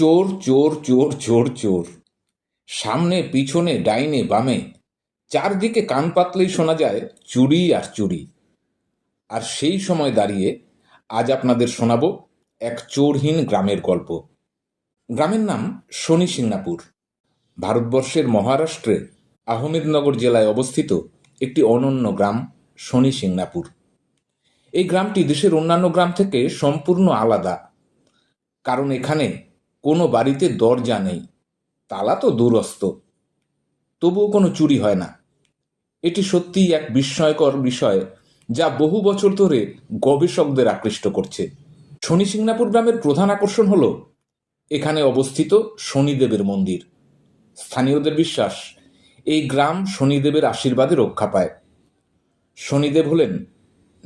চোর চোর চোর চোর চোর। সামনে, পিছনে, ডাইনে, বামে। চারদিকে কান পাতলেই শোনা যায়, চুরি আর চুরি। আর সেই সময় দাঁড়িয়ে আজ আপনাদের শোনাব এক চোরহীন গ্রামের গল্প। গ্রামের নাম শনি সিংনাপুর। ভারতবর্ষের মহারাষ্ট্রে আহমেদনগর জেলায় অবস্থিত একটি অনন্য গ্রাম শনি সিংনাপুর। এই গ্রামটি দেশের অন্যান্য গ্রাম থেকে সম্পূর্ণ আলাদা। কারণ এখানে কোনো বাড়িতে দরজা নেই। তালা তো দূরস্থ তবুও কোনো চুরি হয় না। এটি সত্যিই এক বিস্ময়কর বিষয় যা বহু বছর ধরে গবেষকদের আকৃষ্ট করছে। শনি সিংনাপুর গ্রামের প্রধান আকর্ষণ হল এখানে অবস্থিত শনিদেবের মন্দির। স্থানীয়দের বিশ্বাস, এই গ্রাম শনিদেবের আশীর্বাদে রক্ষা পায়। শনিদেব হলেন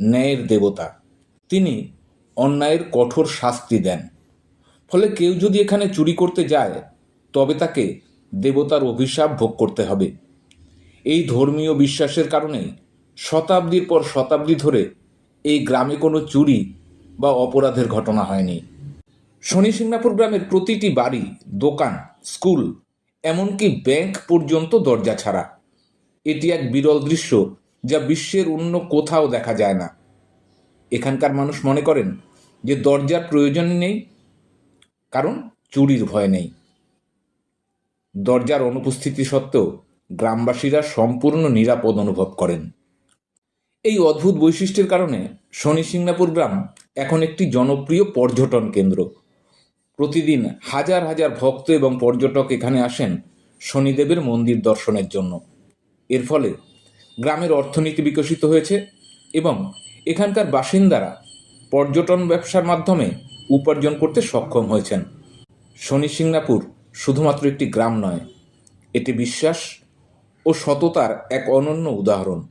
ন্যায়ের দেবতা। তিনি অন্যায়ের কঠোর শাস্তি দেন। ফলে কেউ যদি এখানে চুরি করতে যায়, তবে তাকে দেবতার অভিশাপ ভোগ করতে হবে। এই ধর্মীয় বিশ্বাসের কারণে শতাব্দীর পর শতাব্দী ধরে এই গ্রামে কোনো চুরি বা অপরাধের ঘটনা হয়নি। শনি সিংনাপুর গ্রামের প্রতিটি বাড়ি, দোকান, স্কুল, এমনকি ব্যাংক পর্যন্ত দরজা ছাড়া। এটি এক বিরল দৃশ্য যা বিশ্বের অন্য কোথাও দেখা যায় না। এখানকার মানুষ মনে করেন যে দরজার প্রয়োজন নেই কারণ চুরির ভয় নেই। দরজার অনুপস্থিতি সত্ত্বেও গ্রামবাসীরা সম্পূর্ণ নিরাপদ অনুভব করেন। এই অদ্ভুত বৈশিষ্ট্যের কারণে শনি সিংনাপুর গ্রাম এখন একটি জনপ্রিয় পর্যটন কেন্দ্র। প্রতিদিন হাজার হাজার ভক্ত এবং পর্যটক এখানে আসেন শনিদেবের মন্দির দর্শনের জন্য। এর ফলে গ্রামের অর্থনীতি বিকশিত হয়েছে এবং এখানকার বাসিন্দারা পর্যটন ব্যবসার মাধ্যমে উপার্জন করতে সক্ষম হয়েছেন। শনি সিংনাপুর শুধুমাত্র একটি গ্রাম নয়, এটি বিশ্বাস ও সততার এক অনন্য উদাহরণ,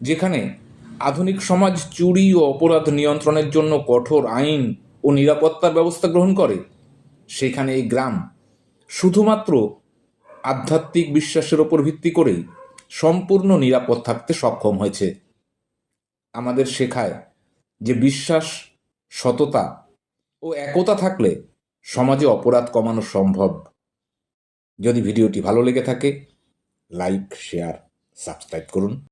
যেখানে আধুনিক সমাজ চুরি ও অপরাধ নিয়ন্ত্রণের জন্য কঠোর আইন ও নিরাপত্তার ব্যবস্থা গ্রহণ করে। সেখানে এই গ্রাম শুধুমাত্র আধ্যাত্মিক বিশ্বাসের ওপর ভিত্তি করেই সম্পূর্ণ নিরাপদ থাকতে সক্ষম হয়েছে। আমাদের শেখায় যে বিশ্বাস, সততা ও একতা থাকলে সমাজে অপরাধ কমানো সম্ভব। যদি ভিডিওটি ভালো লেগে থাকে, লাইক, শেয়ার, সাবস্ক্রাইব করুন।